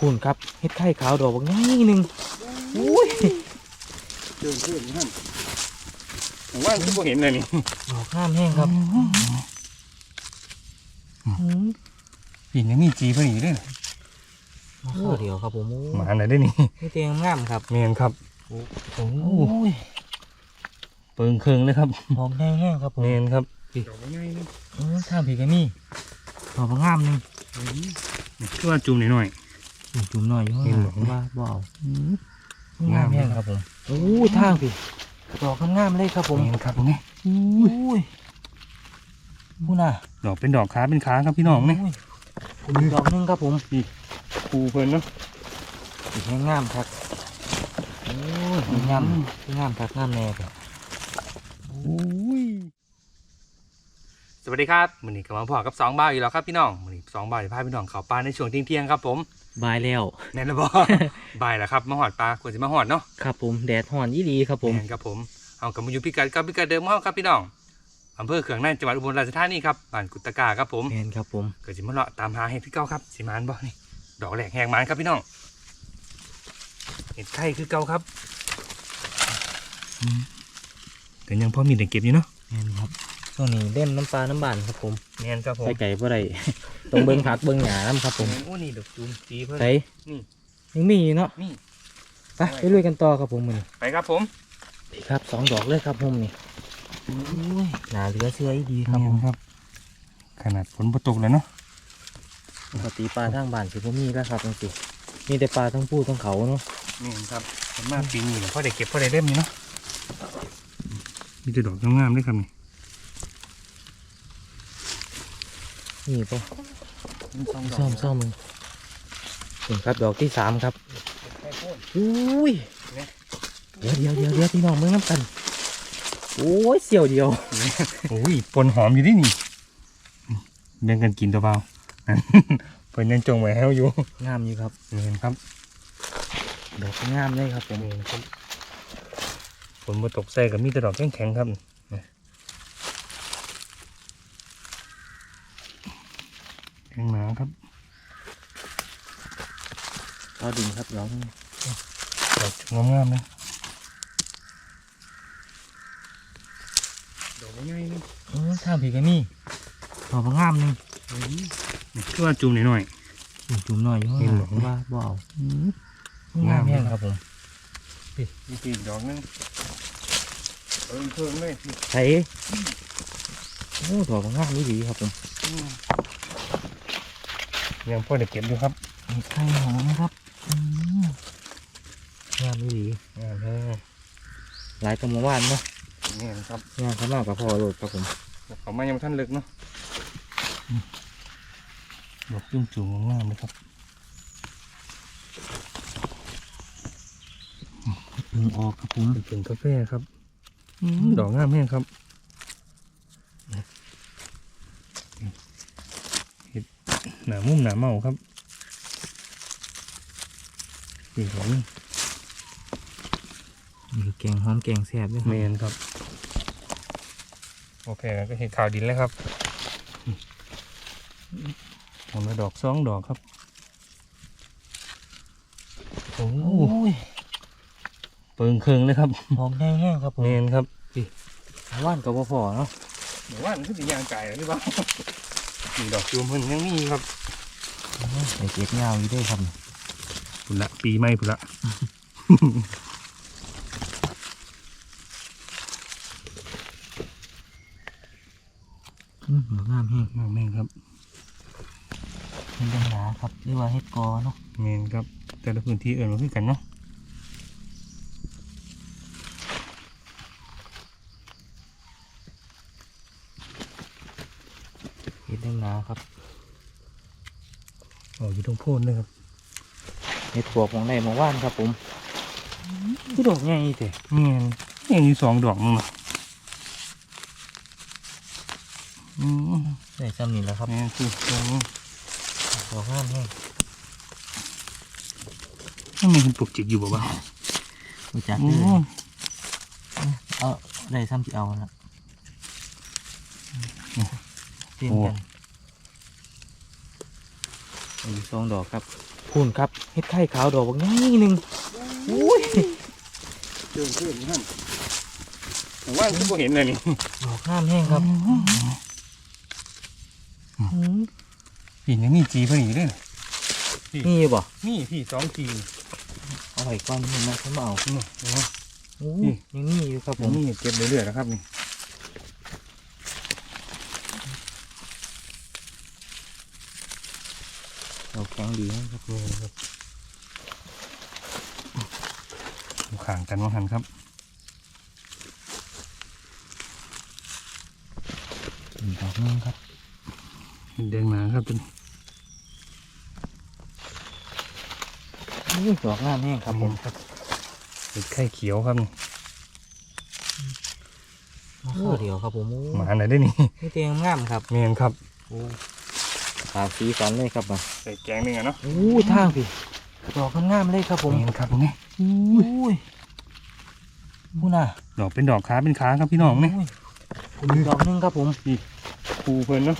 คุณครับเฮ็ดไข่ขาวดอกบางง่ายหนึ่งอุ้ยเดินเพื่อนนั่นผมว่าที่ผมเห็นเลยนี่ดอกงามแห้งครับอืมปีนี้มีจีพอดีด้วยมาข้าวเดียวครับผมหมาไหนได้นี่นี่เตียงงามครับเมียนครับโอ้โอ้ยเปิงเคิงเลยครับดอกแห้งๆครับผมเมียนครับดอกง่ายนึงเออข้ามผีกันนี่ดอกบางงามหนึ่งช่วยจุ่มหน่อย จุ่มๆหน่อยอยู่ข้างเห็นหบ่ลังว่าบ่เอาๆงามแห้งครับผมโอ้ยทางพี่ดอกงามๆเลยครับผมเมียนครับนี่อุ้ยพูน่ะดอกเป็นดอกขาเป็นขาครับพี่น้องนี่อุ้ยอีกดอกหนึงครับผมคูเพิ่นเนาะอีกแห้งงามครับโอ้ยงามงามครับงามแน่ครับโอ้ยสวัสดีครับมือนี้กำลังพอกับสองบ่าวอยู่แล้วครับพี่น้องมือนี้สองบ่าวจะพาพี่น้องเข้าป่าในช่วงเที่ยงๆครับผม บายแล้วแน่นแล้วบ่บ่ายแล้วครับมาหอดปลาควรจะมาหอดเนาะครับผมแดดห่อนยี่ดีครับผมแม่นครับผมเอากลับมาอยู่พิกัดกับพิกัดเดิมของเราครับพี่น้องอำเภอเขืองในจังหวัดอุบลราชธานีครับบ้านกุตตะกาครับผมแมนครับผมเกิดจิมาเลาะตามหาเห็ดพี่เก้าครับสีมานบ่นี่ดอกแหลกแหงมานครับพี่น้องเห็ดไข่คือเก่าครับอืมก็ยังพอมีแต่เก็บอยู่เนาะแมนครับช่วงนี้เล่นน้ำปลาน้ำบานครับผมแม่นครับผมไปไก่บ่ได้ ต้องเบิ้งผักเบิ้งหยาน้ำครับผมโอ้นี่ดอกจูมจีเพิ่นไปนี่ยังมีอยู่เนาะนี่ไปไปลุยกันต่อครับผมมือนี้ไปครับผมพี่ครับสองดอกเลยครับผมนี่อุ้ยหนาเหลือเสื้ออีดีครับผมครับ ขนาดฝนบ่ตกแล้วเนาะปกติปลาทางบ้านสิบ่มีแล้วครับจริงๆมีแต่ปลาทั้งผู้ทั้งเขาเนาะนี่ครับผมมาปีนี้เนี่ยพ่อได้เก็บพ่อได้เล่มนี่เนาะมีแต่ดอกงามๆด้วยครับนี่ นี่ปะซ่อมซ่อมมึงถึงครับดอกที่สามครับอุ้ยเดี๋ยวเดี๋ยวเดี๋ยวเดี๋ยวพี่น้องเมื่อน้ำกันโอ้ยเสี่ยวเดียวโอ้ยปนหอมอยู่ที่นี่เบ่งกันกินตัวเบาเพิ่นยังจงไว้ให้เราอยู่งามอยู่ครับนี่เห็นครับดอกงามเลยครับผมนี่เห็นครับฝนมาตกใส่กับมีแต่ดอกแข็งๆครับนี่แข็งหนาครับเอาดินครับดอกนี้ดอกงามๆเลยดอกง่ายๆเลยเออท่ามผีกันนี่ดอกงามหนึงนี่คือว่าจุ่มหน่อยจุ่มๆหน่อยอยู่ข้างหลังว่าบ่เอางามแห้งครับผมๆนี่อีกดอกนึงเพิ่มเพิ่มเลยใส่โอ้ดอกงามนี่ดีครับผม ยังพอได้เก็บอยู่ครับมีไข่หอมครับอืมงามนี่ดีงามแท้หลายกำมะว่านเนาะนี่ครับงามข้างนอกกับพ่อโหลดครับผมเขามายังบ่ท่านลึกเนาะดอกจุ่มจุ่มงามๆเลยครับเพิ่งออกครับผมเป็นผงกาแฟครับดอกงามแห้งครับเห็ด หนามุ่มหนาเมาครับสีของนี่แกงหอมแกงแซ่บด้วยเมนครับ โอเคก็เห็ดขาวดินแล้วครับทำมาดอกสองดอกครับ โอ้โอ้ยเปิงเคิงเลยครับหอมแห้งๆครับผมเมนครับว่านกับพ่อเนาะเดี๋ยวว่ามันคือสียางไก่หรือเปล่า นี่ดอกจูมเพิ่นยังมีครับใส่เก็บยาวอยู่ด้วยครับพุ่นละปีใหม่พุ่นละอืมดอกงามแห้งงามแม่งครับเห็ดดังหนาครับเรียกว่าเห็ดกอเนาะเมนครับ แต่ละพื้นที่เอื่นมาคือกันเนาะ เห็ดดังหนาครับ อ๋ออยู่ตรงโพ้นเลยครับเห็ดปวกของในหมู่ว่านครับผมที่ดอกใหญ่แต่เมนยังมีสองดอกนึงเนาะอืมได้ซ้ำนี่แหล้วครับแม่นคือตรงนี้ดอกงามแห้งมันมีคนปลูกจิกอยู่บ่บ้างรู้จักโอ้เลยเอาได้ซ้ำที่เอาละเตรียมกัน อีกสองดอกครับพูนครับเฮ็ดไข่ขาวดอกบักใหญ่หนึงอุ้ยเดินขึ้นนั่นผมว่าคือบ่เห็นเลยนี่ดอกงามแห้งครับอืมพี่ยังนี่จีพอดีเลยนี่บ่นี่พี่สองจีเอาไว้ก่อนนี่นะผมเอานี่นะโอ้นี่ยังนี่อยู่ครับผผมมนี่เก็บเรื่อยๆนะครับนี่ ดอกแข็งดีนะครับนี่ครับดูข่างกันว่าหันครับอีกดอกหนึงครับเดินมาครับเป็นอุ้ยดอกงามแห้งครับผมครับเป็นไข่เขียวครับนี่มาข้อเดียวครับผมโอ้หมาไหนได้นี่นี่เตียงงามครับเมียนครับโอ้ตาสีสันเลยครับมา ใส่แกงหนึ่งอะเนาะโอ้ทางพี่ดอกงามๆเลยครับผมเมียนครับนี่อุ้ยพูน่ะดอกเป็นดอกขาเป็นขาครับพี่น้องนี่อุ้ยอีกดอกหนึงครับผมคูเพลินเนาะ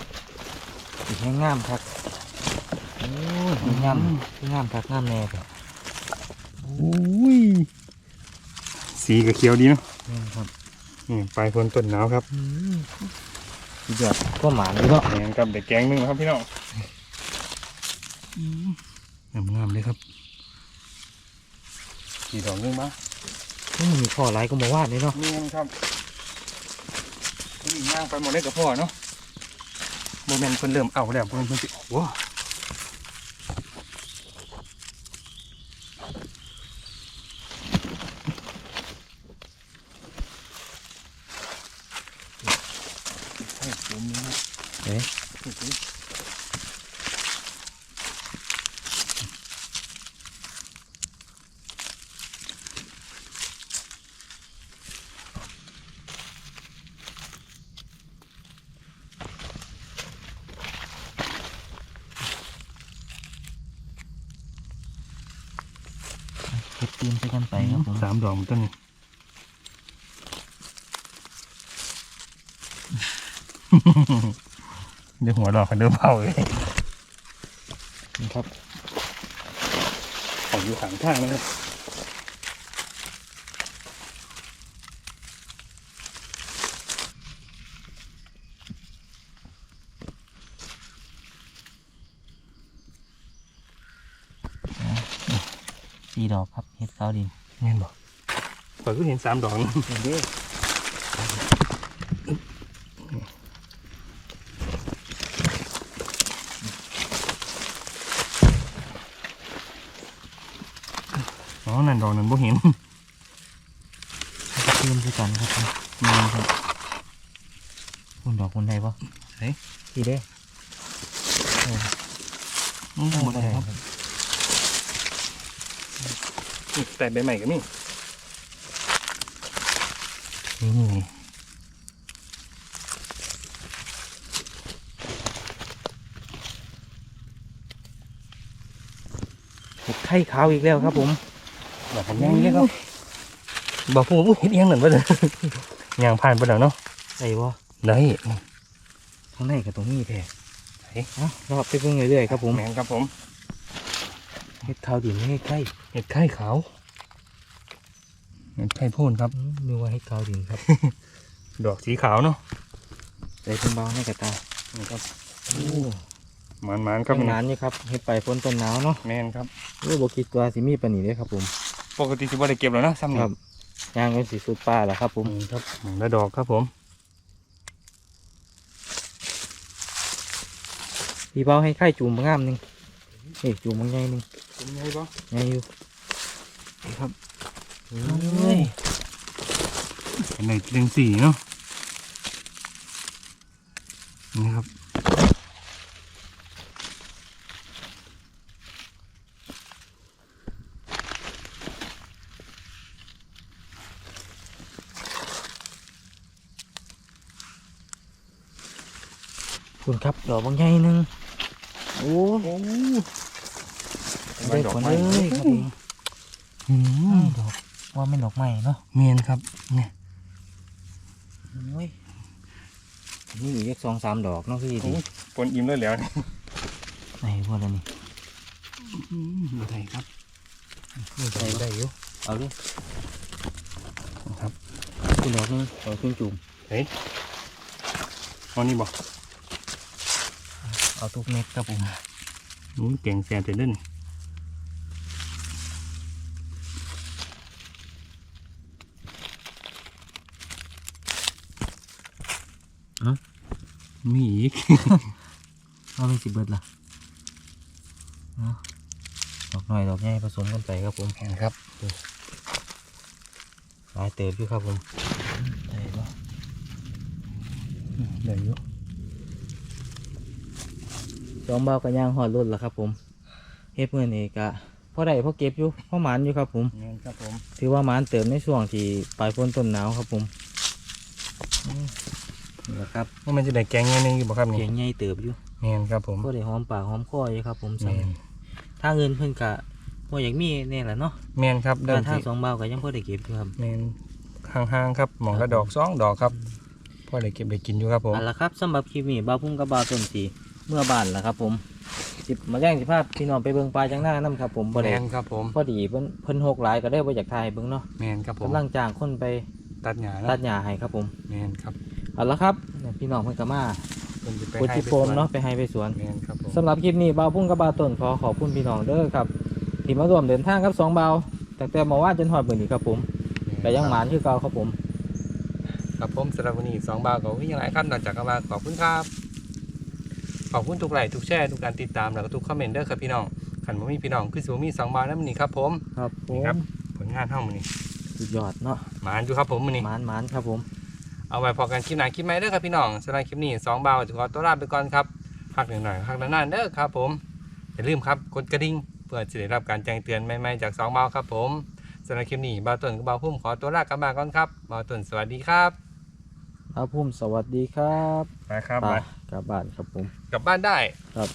อีกแห้งงามครับโอ้ยงามงามครับงามแน่ครับโอ้ยสีกับเขียวดีเนาะนี่ครับนี่ปลายคนต้นหนาวครับอืมสุดยอดก็หมานเลยเนาะเมียนครับเด็กแกงหนึ่งครับพี่น้อง งามงามๆเลยครับกี่ดอกนึงบ้างนี่มีข้อไรก็มาว่าดเลยเนาะเมียนครับนี่ย่างไปหมดเลยกับพ่อเนาะโมเมนต์เพิ่นเริ่มเอาแล้วเพิ่นเพิ่นสิโอ้โหใช่ผมนี่นะเอ๊ะ เก็บตีนไปกันไปครับผมสามดอกมันต้นนี้เดี๋ยวหัวดอกกันเดิมเผาเลยนี่ครับของอยู่ข้างทางเลย สี่ดอกครับเห็ดขาวดินเห็นบอกข่อยก็เห็นสามดอกนะเด้ออ๋อนั่นดอกนั้นบ่เห็นเก็บตีนไปกันครับผมนี่ครับคุณดอกคนใดปะเฮ้ยสี่เด้ออืมบ่ได้ครับนี่ แต่ใบใหม่ก็มีนี่เห็ดไข่ขาวอีกแล้วครับ ผมดอกมันยังเยอะครับบอกพูดว่าเห็นเอียงหนึ่งบ่เลยยางผ่านไปแล้วเนาะใส่บ่ได้ข้างในกับตรงนี้แท้ไหนเอ้ารอบไปเพิ่งเรื่อยๆครับผมแมงครับผมเห็ดขาวดินเห็ดไข่เห็ดไข่ขาวเห็ดไข่โพ่นครับอืมนึกว่าเห็ดขาวดินครับ ดอกสีขาวเนาะใส่เป็นเบาในกระตานี่ครับโอ้มันมันๆครับทำงานนี่ครับเห็ดไปฝนต้นหนาวเนาะแมนครับโอ้บคิดว่าสิมีปานนีเลยครับผมปกติสิบ่ได้เก็บแล้วนะซ้ำนี่ครับย่างเป็นสีสุดป้าแล้วครับ ผมนี่ครับหนึ่งละดอกครับผมพี่เบาให้ไข่จูมงามหนึงนี่จูมมันใหญ่หนึง เป็นไงบ้างใหญ่อยู่นี่ครับเฮ้ยเป็นในเรื่องสีเนาะนี่ครับคุณครับดอกบางใหญ่หนึงโอ้โอ้ ได้ผลเลยครับผมอืมดอกว่าไม่นดอกใหม่เนาะเมียนครับเนี่ยโอ้ยนี่อีกสองสามดอกเนาะพี่โอ้ดิปนอิ่มแล้วแล้วนี่ไหนพวกอะไรนี่ดูไทยครับนี่ได้ได้อยู่เอาดิครับคุณดอกนึงดอกคุณจุ่มเฮ้ยเอานี่บอกเอาทุกเม็ดครับผมนู้นเก่งแซนเต็น เด่นมีอีก เอาเป็นสิบเบิดล่ะเอาดอกหน่อยดอกใหญ่ผสมกันไปครับผมเห็นครับหลายเติบอยู่ครับผมได้ปะเดี๋ยวอยู่สองเบากระย่างหอดรุ่นแล้วครับ ผมเฮ็ดเมื่อนี้กะพอได้พอเก็บอยู่พอหมานอยู่ครับ ผมเงินครับผม ถือว่าหมานเติมในช่วงที่ปลายฝนต้นหนาวครับผมอืม นี่แหละครับว่ามันจะได้แกงเงี้ยนี่อยู่บ่ครับเพีนี่ยงใหญ่เติบอยู่เงินครับผมก็ได้หอมปากหอมคออยู่ครับ ผมเมสั่งนถ้าเงินเพิ่นกะพออยากมีเนี่ยแหละเนาะเมนครับเดิแต่นถ้าที่สองเบาก็ยังพอได้เก็บอยู่ครับเมนห่างๆครับหมองละดอกสองดอกครับพ่อได้เก็บได้กินอยู่ครับผม เอาละครับสำหรับคลิปนี้บ่าวพุ่งกับบ่าวต้นสีเมื่อบ้านแล้วครับ ผมสิบมาแย่งสิภาพพี่น้องไปเบิ่งปลาจังหน้านํครับ ผมบ่แมได้นครับผมพอดีเพิ่นเพิ่นหกหลายก็ได้บ่อยากถ่ายเบิ่งเนาะแมนครับผมกำลังจ้างคนไปตัดหญ้าตันะดหญ้าให้ครับผมแมนครับ เอาละครับเนี่ยพี่น้องเพิ่นก็มาผมจะไปปุให้จิโฟมเนาะไปให้ไปสวน แมนครับผม สำหรับคลิปนี้บ่าวพุ่งกับบ่าวต้นขอขอบคุณพี่น้องเด้อครับ ที่มาร่วมเดินทางกับสองบ่าวตั้งแต่เมื่อวานจนฮอดมื้อนี้ครับผมก็ยังหมานคือเก่าครับผมครับผมสำหรับวันนี้สองบาทก็วิ่งหลายขั้นนอกจากกันมาขอบคุณครับ ขอบคุณทุกไลค์ทุกแชร์ทุกการติดตามแล้วก็ทุกคอมเมนต์เด้อครับพี่น้องขันบ่มีพี่น้องคือสิบ่มีสองบาทแล้วมื้อนี้ครับผม ครับผนี่มครับ ผลงานเฮามื้อนี้สุดยอดเนาะหมานอยู่ครับผมมื้อนี้หมานหมานครับผม เอาไว้พอกันคลิปหน้าคลิปใหม่เด้อครับพี่น้องสำหรับคลิปนี้สองบาทจะขอตัวลาไปก่อนครับพักหน่อยๆพักนานๆเด้อครับ ผมอย่าลืมครับกดกระดิ่งเพื่อจะได้รับการแจ้งเตือนใหม่ๆจากสองบาทครับ ผมสำหรับคลิปนี้บาวต้นกับบาวพุ่มขอตัวลากลับบ้านก่อนครับบาวต้นสวัสดีครับบ่าวพุ่มสวัสดีครับไปครับไปไปกลับบ้านครับผม กลับบ้านได้ครับ